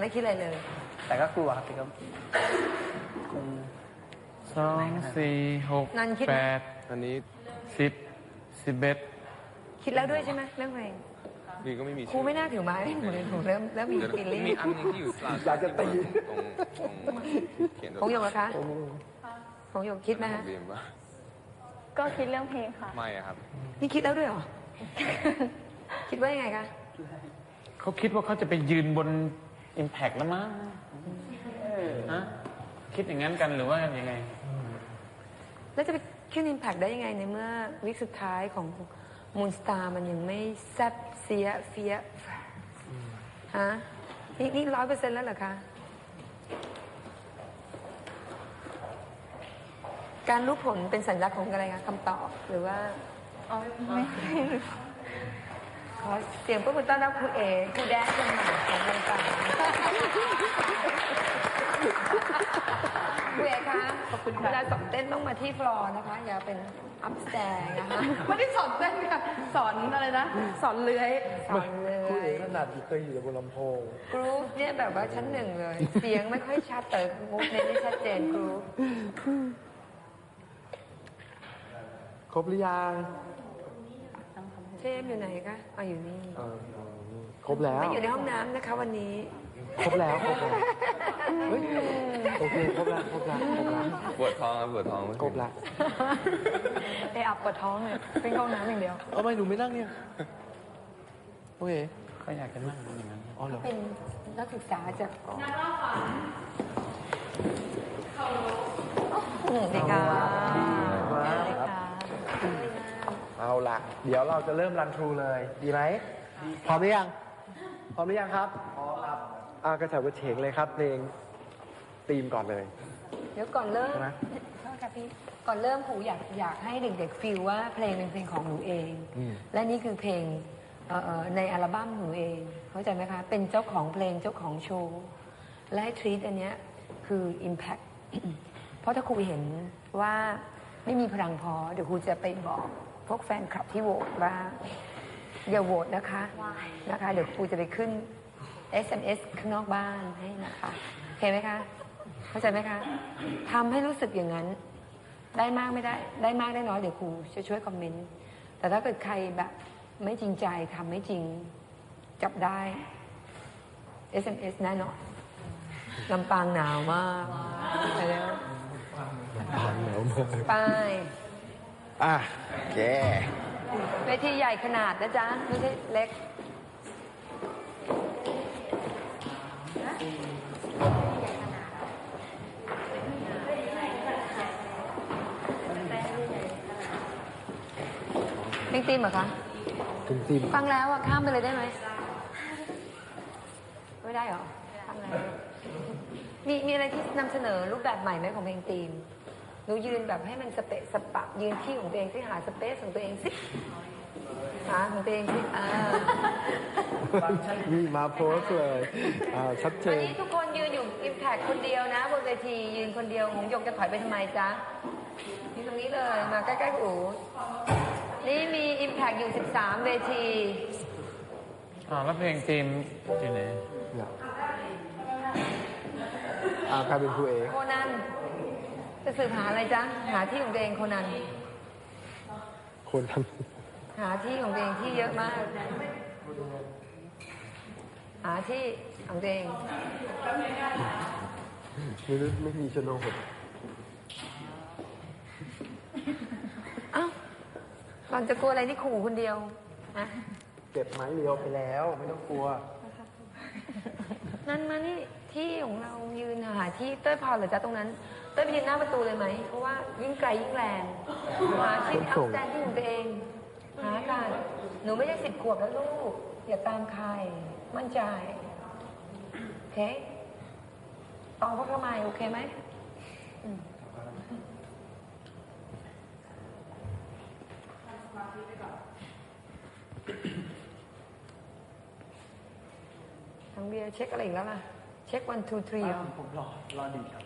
ไม่คิดอะไรเลย แต่ก็กลัวครับแต่ก็คง สองสี่หกนันคิดไหมแปดอันนี้สิบสิบเอ็ดคิดแล้วด้วยใช่ไหมเรื่องเพลงดีก็ไม่มีครูไม่น่าถือไม้ให้หนูเลยหนูเริ่มเริ่มมีเดี๋ยวฟีลลิ่งมีอันหนึงที่อยู่สลาอยากจะตี ตรงตรงเขียนของหยกนะคะของหยกคิดไหมขอฮะงบีมว่าก็คิดเรื่องเพลงค่ะ ไม่อะครับ นี่คิดแล้วด้วยเหรอ คิดว่ายังไงคะ เขาคิดว่าเขาจะไปยืนบน อิมแพกแล้วมั้งฮะคิดอย่างนั้นกันหรือว่ายังไง แล้วจะไปขึ้นอิมแพกได้ยังไงในเมื่อวิกสุดท้ายของมูนสตาร์มันยังไม่แซบเสียเฟียฮะนี่นี่ร้อยเปอร์เซ็นต์แล้วเหรอคะการรู้ผลเป็นสัญลักษณ์ของอะไรคะคำตอบหรือว่าอ๋อไม่ใช่ขอเสียงปรบมือต้อนรับครูเอครูแดนคนใหม่ของวงการครูเอคะขอบคุณค่ะเวลาสอนเต้นต้องมาที่ฟลอร์นะคะ อย่าเป็นอัพสแตร์นะคะ ไม่ได้สอนเต้นค่ะ สอนอะไรนะ สอนเลื้อยสอนเลคุยยขนาดเคยอยู่บนลำโพงกรูฟเนี่ยแบบว่าชั้นหนึ่งเลย เสียงไม่ค่อยชัดแต่มุกเน้นได้ชัดเจนกรูฟครบหรือยังเทพอยู่ไหนคะเอาอยู่นี่ เออครบแล้วไม่อยู่ในห้องน้ำนะคะวันนี้ ครบแล้วครบแล้ว เฮ้ยโอเคครบแล้วครบแล้วครบแล้วปวดท้องครับปวดท้องครบแล้วเออับปวดท้องเลยเป็นเข้าห้องน้ำอย่างเดียวเอาไม่หนูไม่นั่งเนี่ยโอเคเขาอยากจะนั่งอย่างนั้นอ๋อเหรอเป็นนักศึกษาจากอืมดีค่ะดีค่ะเอาละเดี๋ยวเราจะเริ่มรันทรูเลย ดีไหมพร้อมหรือยังพร้อมหรือยังครับพร้อมครับ อ่ากระฉับกระเฉงเลยครับเพลงธีมก่อนเลยเดี๋ยวก่อนเริ่มใช่ไหมโทษค่ะพี่ก่อนเริ่มครูอยากอยากให้เด็กๆฟีลว่าเพลงเป็นเพลงของหนูเองและนี่คือเพลงเอ่อเอ่อในอัลบั้มหนูเอง เข้าใจไหมคะ เป็นเจ้าของเพลงเจ้าของโชว์ และให้ทรีตอันเนี้ยคือ Impact เพราะถ้าครูเห็นว่าไม่มีพลังพอ เดี๋ยวครูจะไปบอกพวกแฟนคลับที่โหวตว่า อย่าโหวตนะคะนะคะ เดี๋ยวครูจะไปขึ้น SMS ข้างนอกบ้านให้นะคะโอเคไหมคะ เข้าใจไหมคะทำให้รู้สึกอย่างนั้น ได้มากไม่ได้ ได้มากได้น้อยเดี๋ยวครูจะช่วยคอมเมนต์ แต่ถ้าเกิดใครแบบไม่จริงใจทำไม่จริงจับได้ SMS แน่นอนลำปางหนาวมากไปแล้วผ่านแล้วมากไปอะแกเวทีใหญ่ขนาดนะจ๊ะ ไม่ใช่เล็ก เพลงตีมเหรอคะถึงธีมฟังแล้วอะข้ามไปเลยได้ไหม ไม่ได้เหรอฟังแล้วมีมีอะไรที่นำเสนอรูปแบบใหม่ไหมของเพลงตีมหนูยืนแบบให้มันสเปะสปะ ยืนที่ของตัวเองสิหาสเปซของตัวเองสิหาของตัวเองสิอ่านี่มาโพสต์เลยอ่าชัดเจวันนนี้ทุกคนยืนอยู่อิมแพคคนเดียวนะบนเวทียืนคนเดียวหงยกจะถอยไปทำไมจ๊ะนี่ตรงนี้เลยมาใกล้ๆอู นี่มีอิมแพคอยู่ 13 เวที อ่าแล้วเพลงทีมอยู่ไหนเนี่ยอ่าใครเป็นครูเอโคนัน จะสืบหาอะไรจ๊ะ หาที่ของตัวเองโคนัน คนทหาที่ของตัวเองที่เยอะมาก หาที่ของตัวเองำไม่รู้ไม่มีโฉนดเอ้า หลังจะกลัวอะไรนี่ขู่คนเดียวนะเก็บไม้เรียวไปแล้ว ไม่ต้องกลัว นั่นมานี่ที่ของเรายืนหาที่เต้ยพอเหรือจ๊ะตรงนั้น เต้ยไปยืนหน้าประตูเลยไหม เพราะว่ายิ่งไกลยิ่งแรงหาที่ต้เอาองส่งแตนที่ของตัวเองหากันหนูไม่ใช่สิบขวบแล้วลูก อย่าตามใคร มั่นใจ โอเคตองพระขมายโอเคไหม ทางเบียเช็คอะไรอีกแล้วล่ะ เช็ควันทูทรีผมรอ รอดีครับ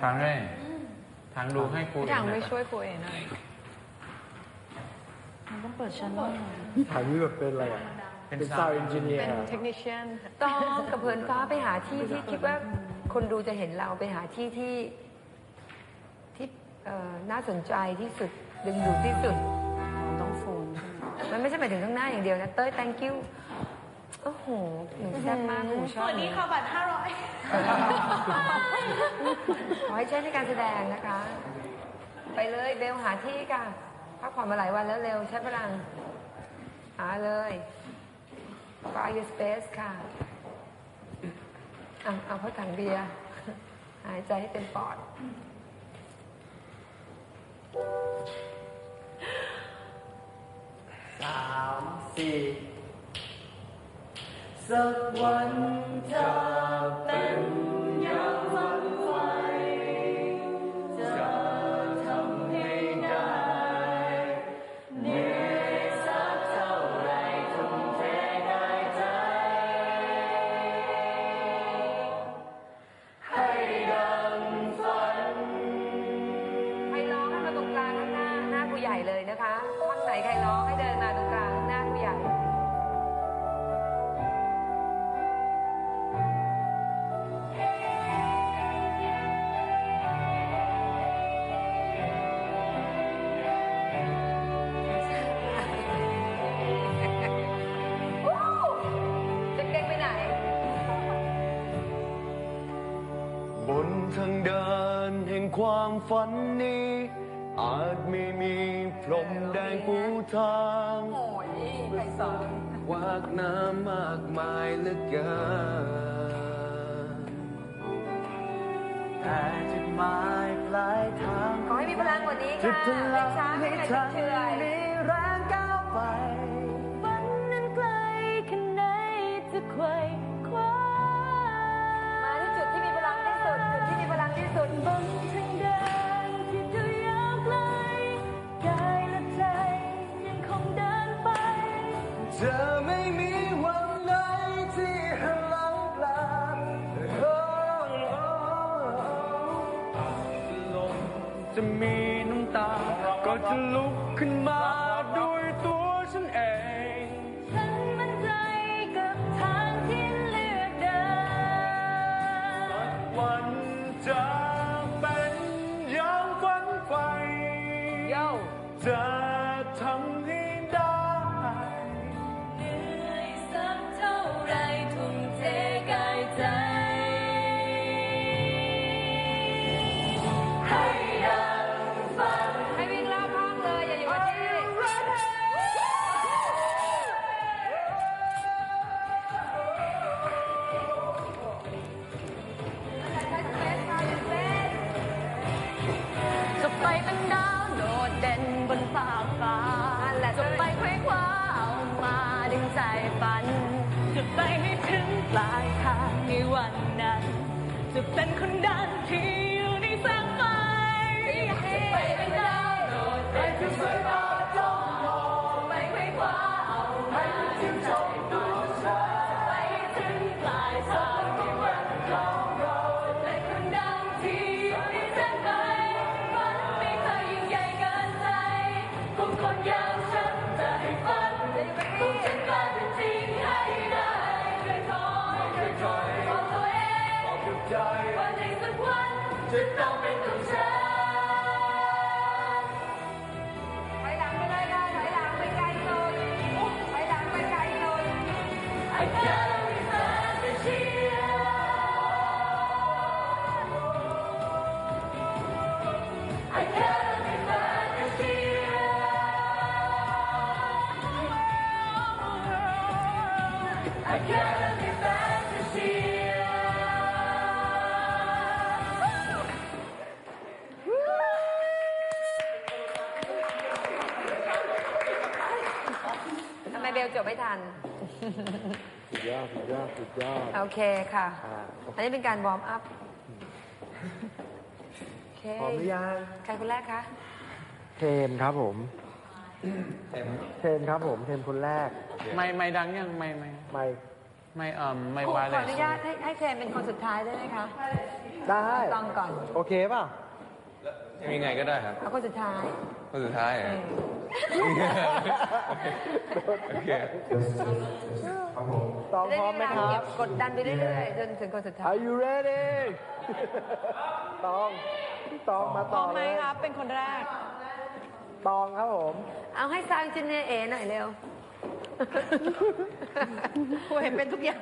ทาง당연히 ทางได้ทางดูให้ครูพี่ถังเองหน่ไม่ช่วยครูเอหน่อยมันต้องเปิดชั้นหน่อยถามนี่แบบเป็นอะไรอะ เป็นซาวเอนจิเนียร์เป็นเทคนิชเชียนต้องกับเพินฟ้าไปหาที่ที่คิดว่าคนดูจะเห็นเราไปหาที่ที่ที่น่าสนใจที่สุดดึงดูดที่สุด ต้องฟูนมันไม่ใช่หมายถึงข้างหน้าอย่างเดียวนะ เต้ย thank you โอ้โหหนูแซ่บมากหนูชอบวันนี้ค่ะบัตรห้าร้อย ขอให้ใช้ในการแสดงนะคะ ไปเลยเบลหาที่ค่ะพักผ่อนมาหลายวันแล้วเร็วใช้พลัง หาเลย find your space ค่ะเอาเอาเพราะถังเบียร์หายใจให้เต็มปอด สามสี่ สักวัน ฝันนี้ อาจไม่มีพรมแดงปูทาง โอ้ยใครสอนวากน้ำมากมายเหลือเกินแต่จุดหมายปลายทางขอให้มีพลังกว่านี้จะค่ะพเพลลังงช้าไม่ให้ใครฉันเชื่อยมีแรงก้าวไป จะมีน้ำตา ก็จะลุกขึ้นมาด้วยตัวฉันเอง ฉันมั่นใจกับทางที่เลือกเดินวันจะเป็นอย่างฝันใฝ่โย่จะทำให้ได้เห จะเป็นคนดันที่ ทำไมเบลจบไม่ทัน สุดยอดสุดยอดสุดยอดโอเคค่ะ อ่าอันนี้เป็นการวอร์มอัพ โอเค พร้อมหรือยังใครคนแรกคะ เทมครับผมเทมครับผมเทมคนแรกไม่ไม่ดังยังไม่ไม่ไม่ไม่เอ่มไม่ครูวาขเลออนุญาตให้ให้เทนเป็นคนสุดท้ายได้ไหมคะได้ ต้องก่อน โอเคป่ะ ยังไงก็ได้ครับ เอาคนสุดท้าย คนสุดท้ายเออะอโอเคตองจะได้พร้อมไหมเวลาครัเก็บบกดดันไปเรื่อยๆจนถึงคนสุดท้าย Are you ready ตองตองมาพร้ต่ออมไหมเลยครับ เป็นคนแรก ตองครับผม เอาให้ซาวจินเนอร์เอหน่อยเร็วครูเห็นเป็นทุกอย่าง